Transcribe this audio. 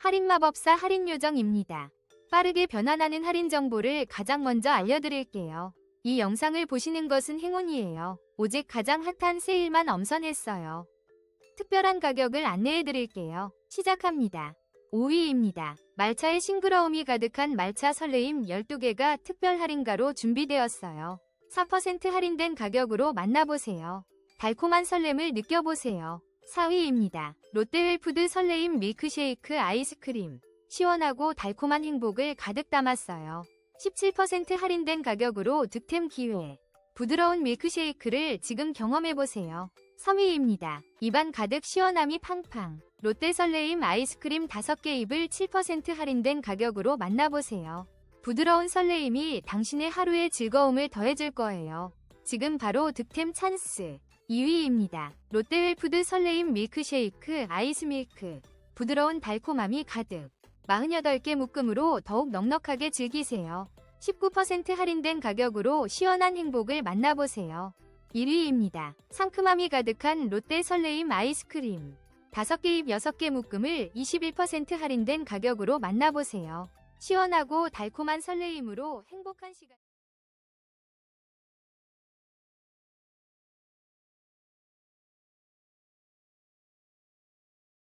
할인 마법사 할인 요정입니다. 빠르게 변환하는 할인 정보를 가장 먼저 알려드릴게요. 이 영상을 보시는 것은 행운이에요. 오직 가장 핫한 세일만 엄선했어요. 특별한 가격을 안내해드릴게요. 시작합니다. 5위입니다. 말차의 싱그러움이 가득한 말차 설레임 12개가 특별 할인가로 준비되었어요. 4% 할인된 가격으로 만나보세요. 달콤한 설렘을 느껴보세요. 4위입니다. 롯데웰푸드 설레임 밀크쉐이크 아이스크림. 시원하고 달콤한 행복을 가득 담았어요. 17% 할인된 가격으로 득템 기회. 부드러운 밀크쉐이크를 지금 경험해보세요. 3위입니다. 입안 가득 시원함이 팡팡. 롯데 설레임 아이스크림 5개 입을 7% 할인된 가격으로 만나보세요. 부드러운 설레임이 당신의 하루의 즐거움을 더해줄 거예요. 지금 바로 득템 찬스. 2위입니다. 롯데웰푸드 설레임 밀크쉐이크 아이스 밀크. 부드러운 달콤함이 가득. 48개 묶음으로 더욱 넉넉하게 즐기세요. 19% 할인된 가격으로 시원한 행복을 만나보세요. 1위입니다. 상큼함이 가득한 롯데 설레임 아이스크림. 5개 입 6개 묶음을 21% 할인된 가격으로 만나보세요. 시원하고 달콤한 설레임으로 행복한 시간